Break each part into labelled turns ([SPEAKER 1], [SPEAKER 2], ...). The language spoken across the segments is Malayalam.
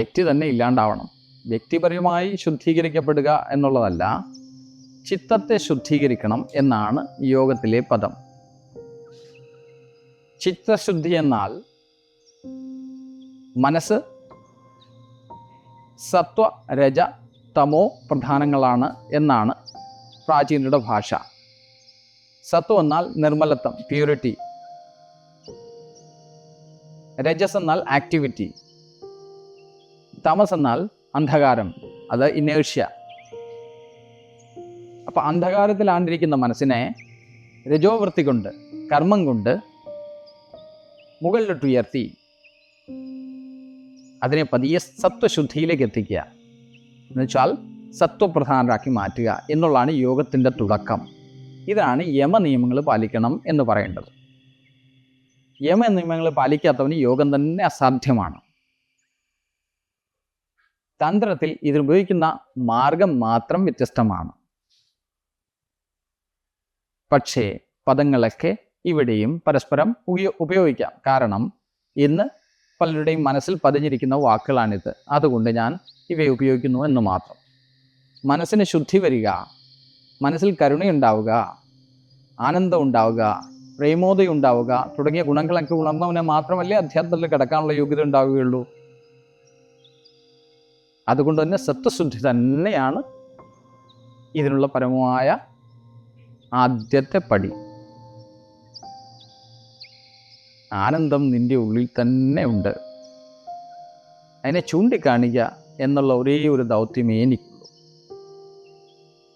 [SPEAKER 1] വ്യക്തി തന്നെ ഇല്ലാണ്ടാവണം. വ്യക്തിപരമായി ശുദ്ധീകരിക്കപ്പെടുക എന്നുള്ളതല്ല ചിത്തത്തെ ശുദ്ധീകരിക്കണം എന്നാണ് യോഗത്തിലെ പദം. ചിത്തശുദ്ധി എന്നാൽ മനസ്സ് സത്വ രജ തമോ പ്രധാനങ്ങളാണ് എന്നാണ് പ്രാചീനരുടെ ഭാഷ. സത്വം എന്നാൽ നിർമ്മലത്വം പ്യൂരിറ്റി രജസ് എന്നാൽ ആക്ടിവിറ്റി തമസ് എന്നാൽ അന്ധകാരം അത് ഇനേഴ്ഷ്യ അപ്പം അന്ധകാരത്തിലാണ്ടിരിക്കുന്ന മനസ്സിനെ രജോവൃത്തി കൊണ്ട് കർമ്മം കൊണ്ട് മുകളിലിട്ട് ഉയർത്തി അതിനെ പതിയെ സത്വശുദ്ധിയിലേക്ക് എത്തിക്കുക. എന്നുവെച്ചാൽ സത്വപ്രധാനരാക്കി മാറ്റുക എന്നുള്ളതാണ് യോഗത്തിന്റെ തുടക്കം. ഇതാണ് യമ നിയമങ്ങൾ പാലിക്കണം എന്ന് പറയേണ്ടത്. യമ നിയമങ്ങൾ പാലിക്കാത്തവന് യോഗം തന്നെ അസാധ്യമാണ്. തന്ത്രത്തിൽ ഇതിനുപയോഗിക്കുന്ന മാർഗം മാത്രം വ്യത്യസ്തമാണ്. പക്ഷേ പദങ്ങളൊക്കെ ഇവിടെയും പരസ്പരം ഉപയോ ഉപയോഗിക്കാം. കാരണം ഇന്ന് പലരുടെയും മനസ്സിൽ പതിഞ്ഞിരിക്കുന്ന വാക്കുകളാണിത്. അതുകൊണ്ട് ഞാൻ ഇവയെ ഉപയോഗിക്കുന്നു എന്ന് മാത്രം. മനസ്സിന് ശുദ്ധി വരിക മനസ്സിൽ കരുണയുണ്ടാവുക ആനന്ദം ഉണ്ടാവുക പ്രേമോദയം ഉണ്ടാവുക തുടങ്ങിയ ഗുണങ്ങളൊക്കെ ഉണർന്നവനെ മാത്രമല്ലേ അധ്യാത്മത്തിൽ കിടക്കാനുള്ള യോഗ്യത ഉണ്ടാവുകയുള്ളൂ. അതുകൊണ്ട് തന്നെ സത്വശുദ്ധി തന്നെയാണ് ഇതിനുള്ള പരമമായ ആദ്യത്തെ പടി. ആനന്ദം നിന്റെ ഉള്ളിൽ തന്നെ ഉണ്ട്. അതിനെ ചൂണ്ടിക്കാണിക്കുക എന്നുള്ള ഒരേ ഒരു ദൗത്യമേ എനിക്കുള്ളൂ.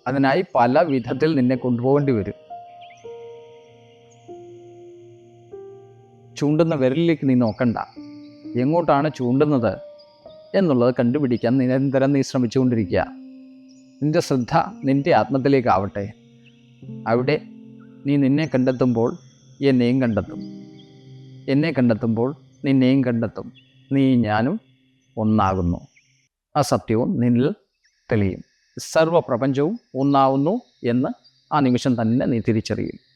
[SPEAKER 1] അതിനായി പല വിധത്തിൽ നിന്നെ കൊണ്ടുപോകേണ്ടി വരും. ചൂണ്ടുന്ന വിരലിലേക്ക് നീ നോക്കണ്ട. എങ്ങോട്ടാണ് ചൂണ്ടുന്നത്? എന്നുള്ളത് കണ്ടുപിടിക്കാൻ നിരന്തരം നീ ശ്രമിച്ചുകൊണ്ടിരിക്കുക. നിന്റെ ശ്രദ്ധ നിന്റെ ആത്മത്തിലേക്കാവട്ടെ. അവിടെ നീ നിന്നെ കണ്ടെത്തുമ്പോൾ എന്നെയും കണ്ടെത്തും. എന്നെ കണ്ടെത്തുമ്പോൾ നിന്നെയും കണ്ടെത്തും. നീ ഞാനും ഒന്നാകുന്നു. ആ സത്യവും നിന്നിൽ തെളിയും. സർവപ്രപഞ്ചവും ഒന്നാവുന്നു എന്ന് ആ നിമിഷം തന്നെ നീ തിരിച്ചറിയും.